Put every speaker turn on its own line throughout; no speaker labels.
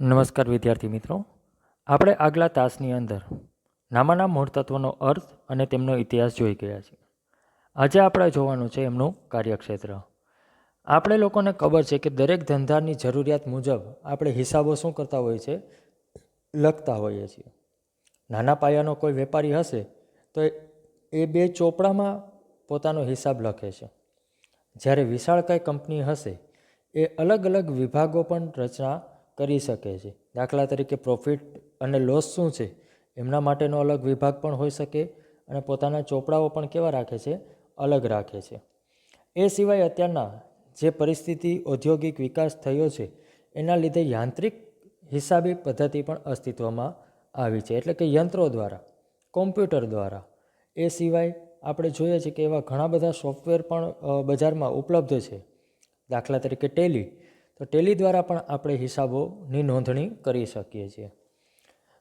નમસ્કાર વિદ્યાર્થી મિત્રો. આપણે આગલા તાસની અંદર નામાના મૂળ તત્વનો અર્થ અને તેમનો ઇતિહાસ જોઈ ગયા છીએ આજે આપણે જોવાનું છે એમનું કાર્યક્ષેત્ર. આપણે લોકોને ખબર છે કે દરેક ધંધાની જરૂરિયાત મુજબ આપણે હિસાબો શું કરતા હોઈએ છીએ? લખતા હોઈએ છીએ. નાના પાયાનો કોઈ વેપારી હશે તો એ બે ચોપડામાં પોતાનો હિસાબ લખે છે. જ્યારે વિશાળકાય કંપની હશે એ અલગ અલગ વિભાગો પણ રચના કરી શકે છે. દાખલા તરીકે પ્રોફિટ અને લોસ શું છે? એમના માટેનો અલગ વિભાગ પણ હોઈ શકે અને પોતાના ચોપડાઓ પણ કેવા રાખે છે? અલગ રાખે છે. એ સિવાય અત્યારના જે પરિસ્થિતિ ઔદ્યોગિક વિકાસ થયો છે, એના લીધે યાંત્રિક હિસાબી પદ્ધતિ પણ અસ્તિત્વમાં આવી છે. એટલે કે યંત્રો દ્વારા, કોમ્પ્યુટર દ્વારા. એ સિવાય આપણે જોઈએ છીએ કે એવા ઘણા બધા સોફ્ટવેર પણ બજારમાં ઉપલબ્ધ છે. દાખલા તરીકે ટેલી તો ટેલી દ્વારા પણ આપણે હિસાબોની નોંધણી કરી શકીએ છીએ.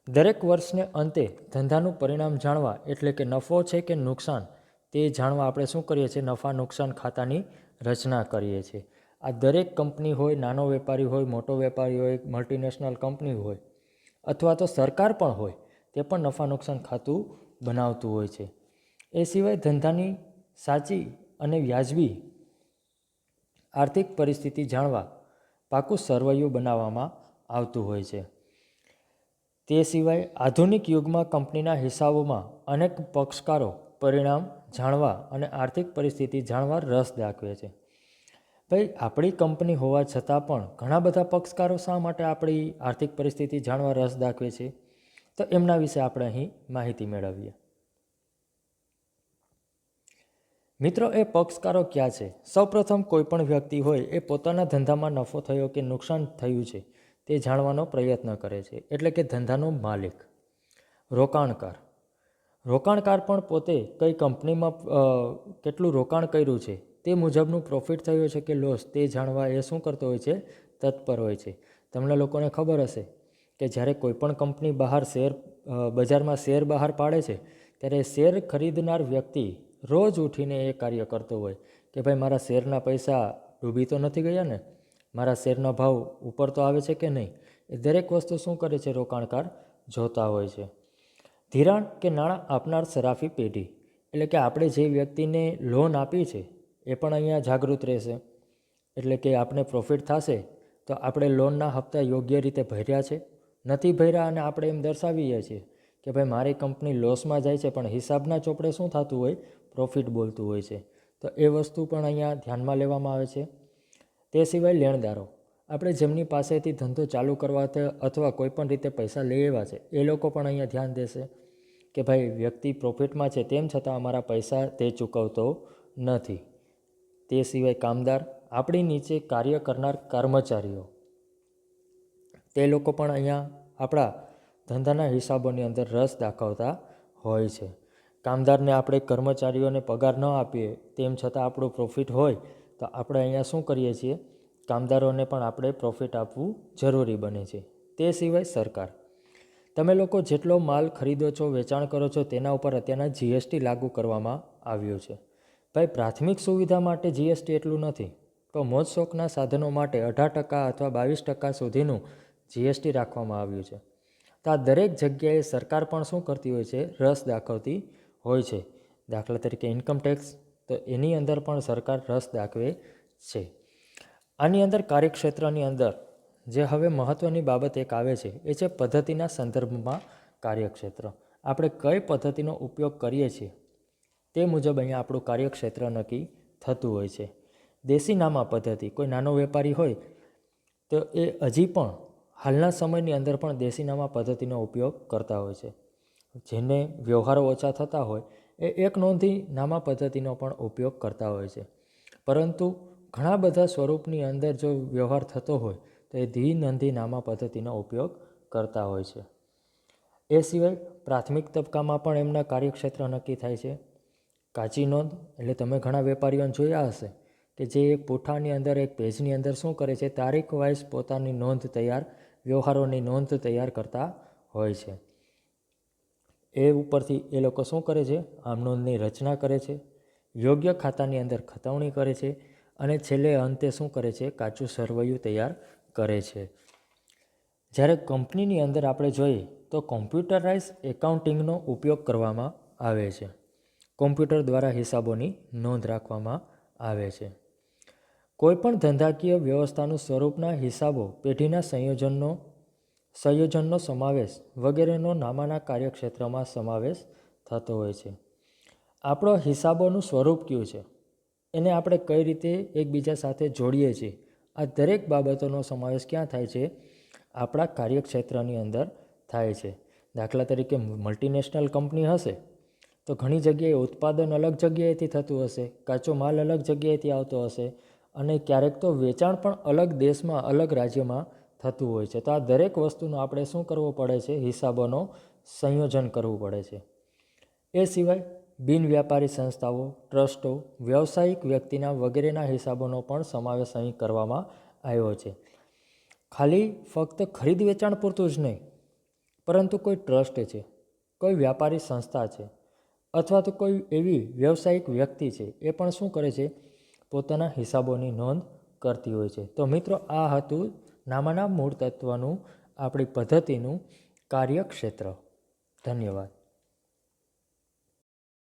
દરેક વર્ષને અંતે ધંધાનું પરિણામ જાણવા એટલે કે નફો છે કે નુકસાન, તે જાણવા આપણે શું કરીએ છીએ? નફા નુકસાન ખાતાની રચના કરીએ છીએ. આ દરેક કંપની હોય, નાનો વેપારી હોય, મોટો વેપારી હોય મલ્ટીનેશનલ કંપની હોય, અથવા તો સરકાર પણ હોય, તે પણ નફા નુકસાન ખાતું બનાવતું હોય છે. એ સિવાય ધંધાની સાચી અને વ્યાજબી આર્થિક પરિસ્થિતિ જાણવા પાકું સરવૈયું બનાવવામાં આવતું હોય છે. તે સિવાય આધુનિક યુગમાં કંપનીના હિસાબોમાં અનેક પક્ષકારો પરિણામ જાણવા અને આર્થિક પરિસ્થિતિ જાણવા રસ દાખવે છે. ભાઈ, આપણી કંપની હોવા છતાં પણ ઘણા બધા પક્ષકારો શા માટે આપણી આર્થિક પરિસ્થિતિ જાણવા રસ દાખવે છે? તો એમના વિશે આપણે અહીં માહિતી મેળવીએ. મિત્રો, એ પક્ષકારો ક્યાં છે? સૌપ્રથમ કોઈ પણ વ્યક્તિ હોય, એ પોતાના ધંધામાં નફો થયો કે નુકસાન થયું છે, તે જાણવાનો પ્રયત્ન કરે છે. એટલે કે ધંધાનો માલિક. રોકાણકાર. રોકાણકાર પણ પોતે કઈ કંપનીમાં કેટલું રોકાણ કર્યું છે, તે મુજબનું પ્રોફિટ થયું છે કે લોસ તે જાણવા એ શું કરતો હોય છે? તત્પર હોય છે. તમને લોકોને ખબર હશે કે જ્યારે કોઈપણ કંપની બહાર શેર બજારમાં શેર બહાર પાડે છે, ત્યારે શેર ખરીદનાર વ્યક્તિ રોજ ઉઠીને એ કાર્ય કરતો હોય કે ભાઈ મારા શેરના પૈસા ડૂબી તો નથી ગયા ને? મારા શેરનો ભાવ ઉપર તો આવે છે કે નહીં? એ દરેક વસ્તુ શું કરે છે રોકાણકાર? જોતા હોય છે. ધિરાણ કે નાણાં આપનાર સરાફી પેઢી, એટલે કે આપણે જે વ્યક્તિને લોન આપી છે, એ પણ અહીંયા જાગૃત રહેશે. એટલે કે આપણે પ્રોફિટ થશે, તો આપણે લોનના હપ્તા યોગ્ય રીતે ભર્યા છે. નથી ભર્યા અને આપણે એમ દર્શાવીએ છીએ કે ભાઈ મારી કંપની લોસમાં જાય છે, પણ હિસાબના ચોપડે શું થતું હોય? પ્રોફિટ બોલતું હોય છે. તો એ વસ્તુ પણ અહીંયા ધ્યાનમાં લેવામાં આવે છે. તે સિવાય લેણદારો. આપણે જેમની પાસેથી ધંધો ચાલુ કરવા અથવા કોઈપણ રીતે પૈસા લઈ આવ્યા છે, એ લોકો પણ અહીંયા ધ્યાન દેશે કે ભાઈ, વ્યક્તિ પ્રોફિટમાં છે તેમ છતાં અમારા પૈસા તે ચૂકવતો નથી. તે સિવાય કામદાર, આપણી નીચે કાર્ય કરનાર કર્મચારીઓ. તે લોકો પણ અહીંયા આપણા ધંધાના હિસાબોની અંદર રસ દાખવતા હોય છે. કામદારને આપણે કર્મચારીઓને પગાર ન આપીએ તેમ છતાં આપણું પ્રોફિટ હોય, તો આપણે અહીંયા શું કરીએ છીએ? કામદારોને પણ આપણે પ્રોફિટ આપવું જરૂરી બને છે. તે સિવાય સરકાર. તમે લોકો જેટલો માલ ખરીદો છો, વેચાણ કરો છો, તેના ઉપર અત્યારના જીએસટી લાગુ કરવામાં આવ્યું છે. ભાઈ, પ્રાથમિક સુવિધા માટે જીએસટી એટલું નથી, તો મોજ શોખના સાધનો માટે અઢાર ટકા અથવા બાવીસ ટકા સુધીનું જીએસટી રાખવામાં આવ્યું છે. તો આ દરેક જગ્યાએ સરકાર પણ શું કરતી હોય છે? રસ દાખવતી હોય છે. દાખલા તરીકે ઇન્કમ ટેક્સ તો એની અંદર પણ સરકાર રસ દાખવે છે. આની અંદર કાર્યક્ષેત્રની અંદર જે હવે મહત્ત્વની બાબત એક આવે છે, એ છે પદ્ધતિના સંદર્ભમાં કાર્યક્ષેત્ર. આપણે કઈ પદ્ધતિનો ઉપયોગ કરીએ છીએ તે મુજબ અહીંયા આપણું કાર્યક્ષેત્ર નક્કી થતું હોય છે. દેશી નામા પદ્ધતિ, કોઈ નાનો વેપારી હોય તો એ હજી પણ હાલના સમયની અંદર પણ દેશી નામા પદ્ધતિનો ઉપયોગ કરતા હોય છે. જેને વ્યવહારો ઓછા થતા હોય, એ એક નોંધી નામા પદ્ધતિનો પણ ઉપયોગ કરતા હોય છે. પરંતુ ઘણા બધા સ્વરૂપની અંદર જો વ્યવહાર થતો હોય, તો એ દ્વિનંદી નામા પદ્ધતિનો ઉપયોગ કરતા હોય છે. એ સિવાય પ્રાથમિક તબક્કામાં પણ એમના કાર્યક્ષેત્ર નક્કી થાય છે. કાચી નોંધ એટલે તમે ઘણા વેપારીઓને જોયા હશે કે જે એક પૂઠાની અંદર, એક પેજની અંદર શું કરે છે તારીખ વાઇઝ પોતાની નોંધ તૈયાર, વ્યવહારોની નોંધ તૈયાર કરતા હોય છે. એ ઉપરથી એ લોકો શું કરે છે? આમ નોંધની રચના કરે છે. યોગ્ય ખાતાની અંદર ખતવણી કરે છે અને છેલ્લે અંતે શું કરે છે? કાચું સરવૈયું તૈયાર કરે છે. જ્યારે કંપનીની અંદર આપણે જોઈએ તો કોમ્પ્યુટરાઇઝ એકાઉન્ટિંગનો ઉપયોગ કરવામાં આવે છે. કોમ્પ્યુટર દ્વારા હિસાબોની નોંધ રાખવામાં આવે છે. કોઈપણ ધંધાકીય વ્યવસ્થાનું સ્વરૂપના હિસાબો પેઢીના સંયોજનનો સંયોજનનો સમાવેશ વગેરેનો નામાના કાર્યક્ષેત્રમાં સમાવેશ થતો હોય છે. આપણો હિસાબોનું સ્વરૂપ કયું છે? એને આપણે કઈ રીતે એકબીજા સાથે જોડીએ છીએ? આ દરેક બાબતોનો સમાવેશ ક્યાં થાય છે? આપણા કાર્યક્ષેત્રની અંદર થાય છે. દાખલા તરીકે મલ્ટીનેશનલ કંપની હશે, તો ઘણી જગ્યાએ ઉત્પાદન અલગ જગ્યાએથી થતું હશે, કાચો માલ અલગ જગ્યાએથી આવતો હશે અને ક્યારેક તો વેચાણ પણ અલગ દેશમાં, અલગ રાજ્યમાં થતું હોય છે. તો આ દરેક વસ્તુનો આપણે શું કરવો પડે છે? હિસાબોનો સંયોજન કરવું પડે છે. એ સિવાય બિન વ્યાપારી સંસ્થાઓ, ટ્રસ્ટો, વ્યવસાયિક વ્યક્તિના વગેરેના હિસાબોનો પણ સમાવેશ અહીં કરવામાં આવ્યો છે. ખાલી ફક્ત ખરીદ વેચાણ પૂરતું જ નહીં, પરંતુ કોઈ ટ્રસ્ટ છે, કોઈ વ્યાપારી સંસ્થા છે, અથવા તો કોઈ એવી વ્યવસાયિક વ્યક્તિ છે, એ પણ શું કરે છે? પોતાના હિસાબોની નોંધ કરતી હોય છે. તો મિત્રો, આ હતું નામાના મૂળ તત્વનું આપણી પદ્ધતિનું કાર્યક્ષેત્ર. ધન્યવાદ.